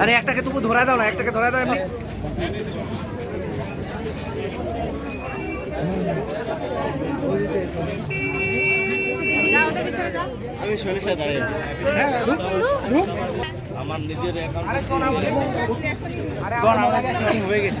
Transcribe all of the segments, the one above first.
আরে একটাকে তবু ধরা দাও না একটাকে ধরা দাও এমনি। আমি সরিষা দাঁড়িয়ে। আমার নিজের হয়ে গেছে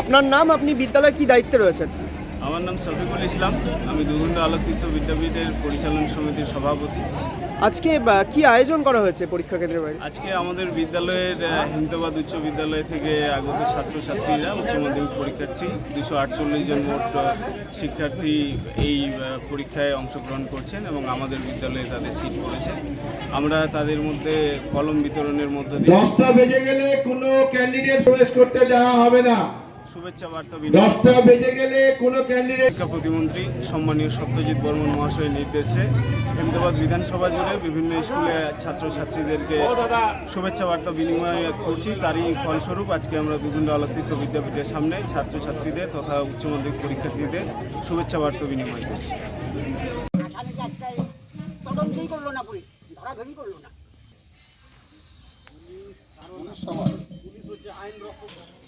আপনার নাম, আপনি বিদ্যালয়ে কি দায়িত্বে রয়েছেন? আমার নাম শফিকুল ইসলাম। আমি দুগুন্ডা আলোকিত বিদ্যাপীঠের পরিচালন সমিতির সভাপতি। আজকে কি আয়োজন করা হয়েছে পরীক্ষা কেন্দ্রের বাইরে? আজকে আমাদের বিদ্যালয়ের হিমতাবাদ উচ্চ বিদ্যালয় থেকে আগত ছাত্রছাত্রীরা উচ্চ মাধ্যমিক পরীক্ষার্থী দুশো আটচল্লিশ জন মোট শিক্ষার্থী এই পরীক্ষায় অংশগ্রহণ করছেন এবং আমাদের বিদ্যালয়ে তাদের সিট পড়েছে। আমরা তাদের মধ্যে কলম বিতরণের মধ্য দিয়ে দশটা বেজে গেলে কোনো ক্যান্ডিডেট প্রবেশ করতে দেওয়া হবে না। শুভেচ্ছা বার্তা দশটা বেজে গেলে কোনো ক্যান্ডিডেট শিক্ষা প্রতিমন্ত্রী সম্মানীয় সত্যজিৎ বর্মন মহাশয়ের নির্দেশে আহমেদাবাদ বিধানসভা জুড়ে বিভিন্ন স্কুলে ছাত্রছাত্রীদেরকে শুভেচ্ছা বার্তা বিনিময় করছি। তারই ফলস্বরূপ আজকে আমরা দুগুন্ডা আলোকিত বিদ্যাপীঠের সামনে ছাত্রছাত্রীদের তথা উচ্চ মাধ্যমিক পরীক্ষার্থীদের শুভেচ্ছা বার্তা বিনিময় করছি। তদন্তই করল না পুলিশ ধরাধরি করল না স্কুল আঠাইশ কোথায় এখানে